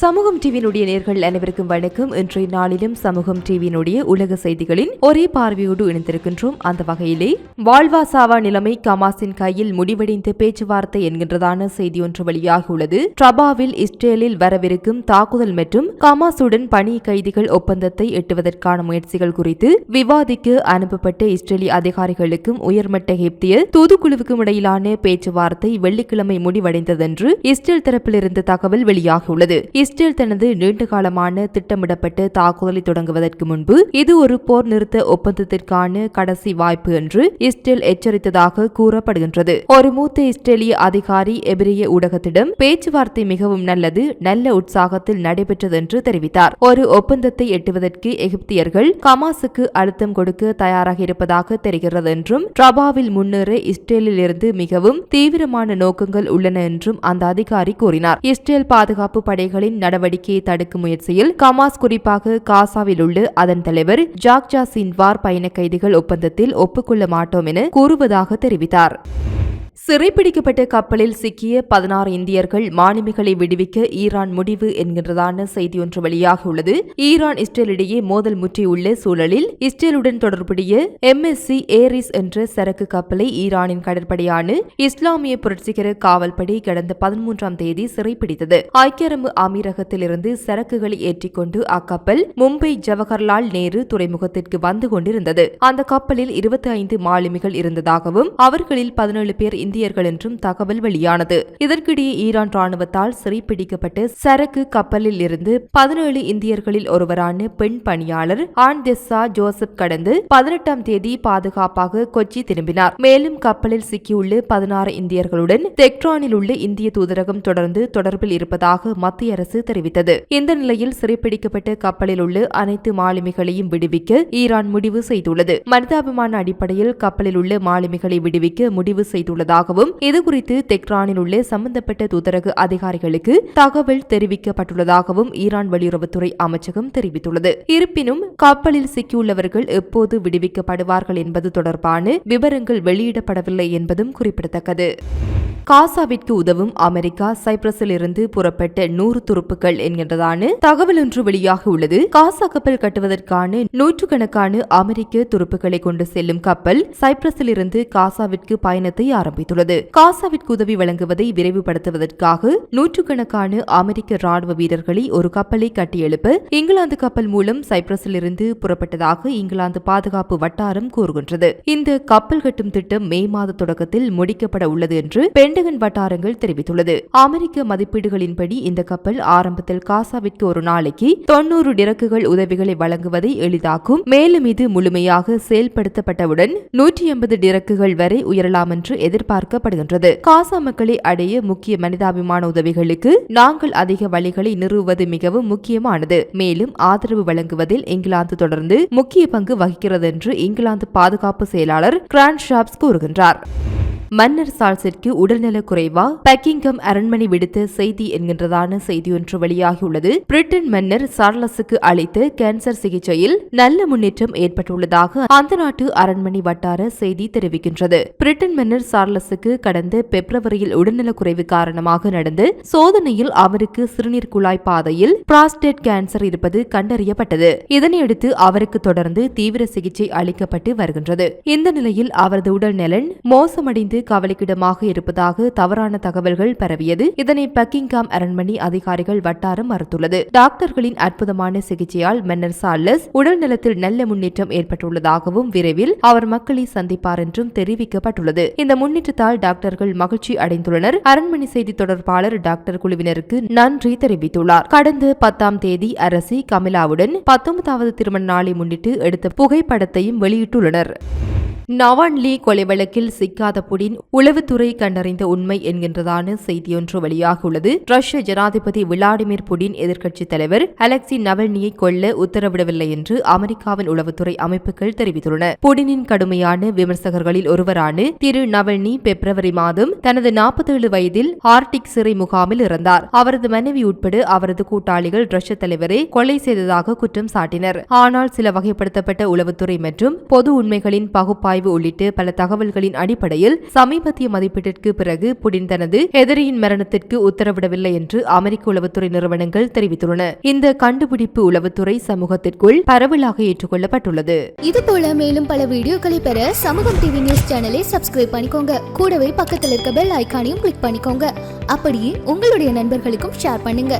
சமூகம் டிவியினுடைய நேர்கள் அனைவருக்கும் வணக்கம். இன்றைய நாளிலும் சமூகம் டிவியினுடைய உலக செய்திகளின் ஒரே பார்வையோடு இணைந்திருக்கின்றோம். அந்த வகையிலே வாழ்வா சாவா நிலைமை கமாஸின் கையில் முடிவடைந்த பேச்சுவார்த்தை என்கின்றதான செய்தி ஒன்று வெளியாகியுள்ளது ட்ரபாவில் இஸ்ரேலில் வரவிருக்கும் தாக்குதல் மற்றும் கமாஸுடன் பணி கைதிகள் ஒப்பந்தத்தை எட்டுவதற்கான முயற்சிகள் குறித்து விவாதிக்க அனுப்பப்பட்ட இஸ்ரேலி அதிகாரிகளுக்கும் உயர்மட்ட ஹெப்திய தூதுக்குழுவுக்கும் இடையிலான பேச்சுவார்த்தை வெள்ளிக்கிழமை முடிவடைந்ததென்று இஸ்ரேல் தரப்பிலிருந்து தகவல் வெளியாகியுள்ளது இஸ்ரேல் தனது நீண்டகாலமான திட்டமிடப்பட்ட தாக்குதலை தொடங்குவதற்கு முன்பு இது ஒரு போர் நிறுத்த ஒப்பந்தத்திற்கான கடைசி வாய்ப்பு என்று இஸ்ரேல் எச்சரித்ததாக கூறப்படுகின்றது. ஒரு மூத்த இஸ்ரேலிய அதிகாரி எபிரிய ஊடகத்திடம் பேச்சுவார்த்தை மிகவும் நல்லது நல்ல உற்சாகத்தில் நடைபெற்றது என்று தெரிவித்தார். ஒரு ஒப்பந்தத்தை எட்டுவதற்கு எகிப்தியர்கள் கமாசுக்கு அழுத்தம் கொடுக்க தயாராக இருப்பதாக தெரிகிறது என்றும் ரபாவில் முன்னேற இஸ்ரேலில் இருந்து மிகவும் தீவிரமான நோக்கங்கள் உள்ளன என்றும் அந்த அதிகாரி கூறினார். இஸ்ரேல் பாதுகாப்பு படைகளின் நடவடிக்கையை தடுக்கும் முயற்சியில் கமாஸ் குறிப்பாக காசாவில் உள்ள அதன் தலைவர் ஜாக்ஜா சின்வார் பயண கைதிகள் ஒப்பந்தத்தில் ஒப்புக்கொள்ள மாட்டோம் என கூறுவதாக தெரிவித்தார். சிறைப்பிடிக்கப்பட்ட கப்பலில் சிக்கிய பதினாறு இந்தியர்கள் மாலுமிகளை விடுவிக்க ஈரான் முடிவு என்கின்றதான செய்தி ஒன்று வெளியாகியுள்ளது ஈரான் இஸ்ரேலிடையே மோதல் முற்றியுள்ள சூழலில் இஸ்ரேலுடன் தொடர்புடைய எம்எஸ்சி ஏரிஸ் என்ற சரக்கு கப்பலை ஈரானின் கடற்படையான இஸ்லாமிய புரட்சிகர காவல்படை கடந்த பதிமூன்றாம் தேதி சிறைப்பிடித்தது. ஐக்கிய அரபு அமீரகத்திலிருந்து சரக்குகளை ஏற்றிக்கொண்டு அக்கப்பல் மும்பை ஜவஹர்லால் நேரு துறைமுகத்திற்கு வந்து கொண்டிருந்தது. அந்த கப்பலில் இருபத்தி ஐந்து மாலுமிகள் இருந்ததாகவும் அவர்களில் பதினேழு பேர் இந்தியர்கள் என்றும் தகவல் வெளியானது. இதற்கிடையே ஈரான் ராணுவத்தால் சிறைப்பிடிக்கப்பட்டு சரக்கு கப்பலில் இருந்து பதினேழு இந்தியர்களில் ஒருவரான பெண் பணியாளர் ஆன்தெஸ்ஸா ஜோசப் கடந்து பதினெட்டாம் தேதி பாதுகாப்பாக கொச்சி திரும்பினார். மேலும் கப்பலில் சிக்கியுள்ள பதினாறு இந்தியர்களுடன் தெக்ரானில் உள்ள இந்திய தூதரகம் தொடர்ந்து தொடர்பில் இருப்பதாக மத்திய அரசு தெரிவித்தது. இந்த நிலையில் சிறைப்பிடிக்கப்பட்ட கப்பலில் உள்ள அனைத்து மாலுமிகளையும் விடுவிக்க ஈரான் முடிவு செய்துள்ளது. மனிதாபிமான அடிப்படையில் கப்பலில் உள்ள மாலுமிகளை விடுவிக்க முடிவு செய்துள்ளது. செய்துள்ளதாகவும் இதுகுறித்து தெக்ரானில் உள்ள சம்பந்தப்பட்ட தூதரக அதிகாரிகளுக்கு தகவல் தெரிவிக்கப்பட்டுள்ளதாகவும் ஈரான் வெளியுறவுத்துறை அமைச்சகம் தெரிவித்துள்ளது. இருப்பினும் கப்பலில் சிக்கியுள்ளவர்கள் எப்போது விடுவிக்கப்படுவார்கள் என்பது தொடர்பான விவரங்கள் வெளியிடப்படவில்லை என்பதும் குறிப்பிடத்தக்கது. காசாவிற்கு உதவும் அமெரிக்கா சைப்ரஸில் இருந்து புறப்பட்ட நூறு துருப்புகள் என்கின்றதான தகவல் ஒன்று வெளியாக உள்ளது. காசா கப்பல் கட்டுவதற்கான நூற்றுக்கணக்கான அமெரிக்க துருப்புகளை கொண்டு செல்லும் கப்பல் சைப்ரஸில் இருந்து காசாவிற்கு பயணத்தை ஆரம்பித்துள்ளது. காசாவிற்கு உதவி வழங்குவதை விரைவுபடுத்துவதற்காக நூற்றுக்கணக்கான அமெரிக்க ராணுவ வீரர்களை ஒரு கப்பலை கட்டியெழுப்ப இங்கிலாந்து கப்பல் மூலம் சைப்ரஸில் இருந்து புறப்பட்டதாக இங்கிலாந்து பாதுகாப்பு வட்டாரம் கூறுகின்றது. இந்த கப்பல் கட்டும் திட்டம் மே மாத தொடக்கத்தில் முடிக்கப்பட உள்ளது என்று பெண்டகன் வட்டாரங்கள் தெரிவித்துள்ளது. அமெரிக்க மதிப்பீடுகளின்படி இந்த கப்பல் ஆரம்பத்தில் காசாவிற்கு ஒரு நாளைக்கு தொன்னூறு டிரக்குகள் உதவிகளை வழங்குவதை எளிதாக்கும். மேலும் இது முழுமையாக செயல்படுத்தப்பட்டவுடன் நூற்றி எண்பது டிரக்குகள் வரை உயரலாம் என்று எதிர்பார்க்கப்படுகின்றது. காசா மக்களை அடைய முக்கிய மனிதாபிமான உதவிகளுக்கு நாங்கள் அதிக வழிகளை நிறுவுவது மிகவும் முக்கியமானது. மேலும் ஆதரவு வழங்குவதில் இங்கிலாந்து தொடர்ந்து முக்கிய பங்கு வகிக்கிறது என்று இங்கிலாந்து பாதுகாப்பு செயலாளர் கிராண்ட் ஷாப்ஸ் கூறுகின்றார். மன்னர் சார்ல்ஸிற்கு உடல்நல குறைவா? பக்கிங்கம் அரண்மனை விடுத்த செய்தி என்கின்றதான செய்தி ஒன்று வெளியாகியுள்ளது. பிரிட்டன் மன்னர் சார்லஸுக்கு அளித்த கேன்சர் சிகிச்சையில் நல்ல முன்னேற்றம் ஏற்பட்டுள்ளதாக அந்த நாட்டு அரண்மனை வட்டார செய்தி தெரிவிக்கின்றது. பிரிட்டன் மன்னர் சார்லஸுக்கு கடந்த பிப்ரவரியில் உடல்நலக் குறைவு காரணமாக நடந்து சோதனையில் அவருக்கு சிறுநீர் குழாய் பாதையில் பிராஸ்டேட் கேன்சர் இருப்பது கண்டறியப்பட்டது. இதனையடுத்து அவருக்கு தொடர்ந்து தீவிர சிகிச்சை அளிக்கப்பட்டு வருகின்றது. இந்த நிலையில் அவரது உடல்நலன் மோசமடைந்து கவலைக்கிடமாக இருப்பதாக தவறான தகவல்கள் பரவியது. இதனை பக்கிங்காம் அரண்மனை அதிகாரிகள் வட்டாரம் மறுத்துள்ளது. டாக்டர்களின் அற்புதமான சிகிச்சையால் மன்னர் சார்லஸ் உடல் நலத்தில் நல்ல முன்னேற்றம் ஏற்பட்டுள்ளதாகவும் விரைவில் அவர் மக்களை சந்திப்பார் என்றும் தெரிவிக்கப்பட்டுள்ளது. இந்த முன்னேற்றத்தால் டாக்டர்கள் மகிழ்ச்சி அடைந்துள்ளனர். அரண்மனை செய்தி தொடர்பாளர் டாக்டர் குழுவினருக்கு நன்றி தெரிவித்துள்ளார். கடந்த பத்தாம் தேதி அரசி கமலாவுடன் பத்தொன்பதாவது திருமண நாளை முன்னிட்டு எடுத்த புகைப்படத்தையும் வெளியிட்டுள்ளனர். நவான்லி கொலை வழக்கில் சிக்காத புடின் உளவுத்துறை கண்டறிந்த உண்மை என்கின்றதான செய்தியொன்று வெளியாகியுள்ளது ரஷ்ய ஜனாதிபதி விளாடிமிர் புடின் எதிர்க்கட்சித் தலைவர் அலெக்சி நவல்னியை கொல்ல உத்தரவிடவில்லை என்று அமெரிக்காவின் உளவுத்துறை அமைப்புகள் தெரிவித்துள்ளன. புடினின் கடுமையான விமர்சகர்களில் ஒருவரான திரு நவல்னி பிப்ரவரி மாதம் தனது நாற்பத்தேழு வயதில் ஆர்டிக் சிறை முகாமில் இறந்தார். அவரது மனைவி உட்பட அவரது கூட்டாளிகள் ரஷ்ய தலைவரை கொலை செய்ததாக குற்றம் சாட்டினர். ஆனால் சில வகைப்படுத்தப்பட்ட உளவுத்துறை மற்றும் பொது உண்மைகளின் பகுப்பாய்வு ஆய்வு உள்ளிட்ட பல தகவல்களின் அடிப்படையில் சமீபத்திய மதிப்பீட்டிற்கு பிறகு புடின் தனது எதிரியின் மரணத்திற்கு உத்தரவிடவில்லை என்று அமெரிக்க உளவுத்துறை நிறுவனங்கள் தெரிவித்துள்ளன. இந்த கண்டுபிடிப்பு உளவுத்துறை சமூகத்திற்குள் பரவலாக ஏற்றுக்கொள்ளப்பட்டுள்ளது. இது போல மேலும் பல வீடியோக்களை பெற சமூகம் டிவி நியூஸ் சேனலை சப்ஸ்கிரைப் பண்ணிக்கோங்க. கூடவே பக்கத்தில் இருக்க பெல் ஐக்கானையும் கிளிக் பண்ணிக்கோங்க. அப்படியே உங்களுடைய நண்பர்களுக்கும் ஷேர் பண்ணுங்க.